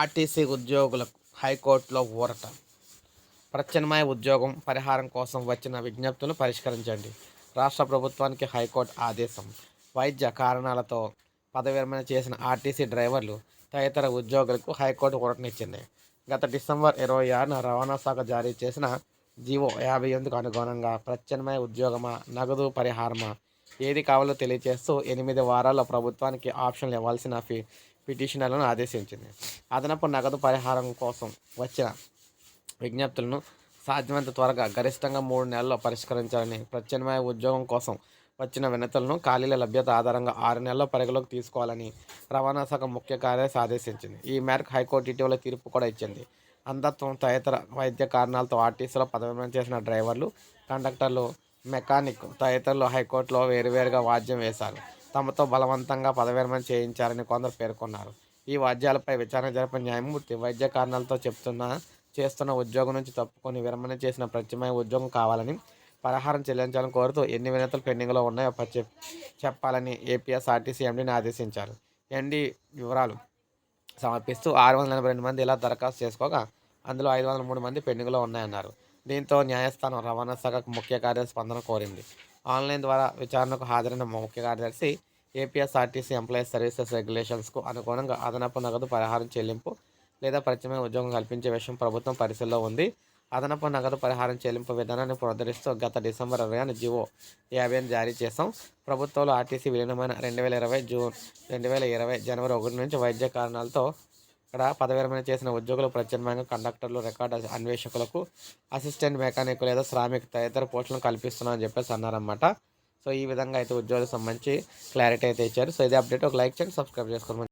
RTC ఉద్యోగులకు హైకోర్టులో ఊరట. ప్రత్యామ్నాయ ఉద్యోగం పరిహారం కోసం వచ్చిన విజ్ఞప్తులు పరిష్కరించండి. రాష్ట్ర ప్రభుత్వానికి హైకోర్టు ఆదేశం. వైద్య కారణాలతో పదవి విరమణ చేసిన ఆర్టీసీ డ్రైవర్లు తదితర ఉద్యోగులకు హైకోర్టు ఊరటనిచ్చింది. గత డిసెంబర్ ఇరవై ఆరున రవాణా శాఖ జారీ చేసిన జీవో యాభై ఎందుకు అనుగుణంగా ప్రత్యామ్నాయ ఉద్యోగమా నగదు పరిహారమా ఏది కావాలో తెలియజేస్తూ ఎనిమిది వారాల్లో ప్రభుత్వానికి ఆప్షన్లు ఇవ్వాల్సిన ఫీ పిటిషనర్లను ఆదేశించింది. అదనపు నగదు పరిహారం కోసం వచ్చిన విజ్ఞప్తులను సాధ్యమైనంత త్వరగా గరిష్టంగా మూడు నెలల్లో పరిష్కరించాలని ప్రత్యామ్నాయ ఉద్యోగం కోసం వచ్చిన వినతులను ఖాళీల లభ్యత ఆధారంగా ఆరు నెలల్లో పరిగణలోకి తీసుకోవాలని రవాణా శాఖ ముఖ్య కార్యదర్శి ఆదేశించింది. ఈ మేరకు హైకోర్టు ఇటీవల తీర్పు కూడా ఇచ్చింది. అంధత్వం తదితర వైద్య కారణాలతో ఆర్టీసీలో పదవిరమణ చేసిన డ్రైవర్లు కండక్టర్లు మెకానిక్ తదితరులు హైకోర్టులో వేరువేరుగా వాద్యం వేశారు. తమతో బలవంతంగా పదవిరమణ చేయించారని కొందరు పేర్కొన్నారు. ఈ వాద్యాలపై విచారణ జరిపిన న్యాయమూర్తి వైద్య కారణాలతో చెప్తున్న చేస్తున్న ఉద్యోగం నుంచి తప్పుకొని విరమణ చేసిన ప్రత్యమ్నాయ ఉద్యోగం కావాలని పరిహారం చెల్లించాలని కోరుతూ ఎన్ని వినతులు పెండింగ్లో ఉన్నాయో చెప్- చెప్పాలని ఏపీఎస్ఆర్టీసీ ఎండీని ఆదేశించారు. ఎండీ వివరాలు సమర్పిస్తూ ఆరు వందల ఎనభై రెండు మంది ఇలా దరఖాస్తు చేసుకోగా అందులో ఐదు వందల మూడు మంది పెండింగ్లో ఉన్నాయన్నారు. దీంతో న్యాయస్థానం రవాణా శాఖకు ముఖ్య కార్యదర్శి స్పందన కోరింది. ఆన్లైన్ ద్వారా విచారణకు హాజరైన ముఖ్య కార్యదర్శి ఏపీఎస్ఆర్టీసీ ఎంప్లాయీస్ సర్వీసెస్ రెగ్యులేషన్స్కు అనుగుణంగా అదనపు నగదు పరిహారం చెల్లింపు లేదా ప్రత్యేకమైన ఉద్యోగం కల్పించే విషయం ప్రభుత్వం పరిశీలిలో ఉంది. అదనపు నగదు పరిహారం చెల్లింపు విధానాన్ని పునరుద్ధరిస్తూ గత డిసెంబర్ ఇరవై జివో యాభై జారీ చేశాం. ప్రభుత్వంలో ఆర్టీసీ విలీనమైన రెండు వేల ఇరవై జూన్ రెండు వేల ఇరవై జనవరి ఒకటి నుంచి వైద్య కారణాలతో ఇక్కడ పదవి విరమణ చేసిన ఉద్యోగులు ప్రత్యామ్నాయంగా కండక్టర్లు రికార్డు అన్వేషకులకు అసిస్టెంట్ మెకానిక్ లేదా శ్రామిక తదితర పోస్టులను కల్పిస్తున్నామని చెప్పేసి అన్నారన్నమాట. సో ఈ విధంగా అయితే ఉద్యోగులకు సంబంధించి క్లారిటీ అయితే ఇచ్చారు. సో ఇదే అప్డేట్. ఒక లైక్ చేయండి సబ్స్క్రైబ్ చేసుకోండి.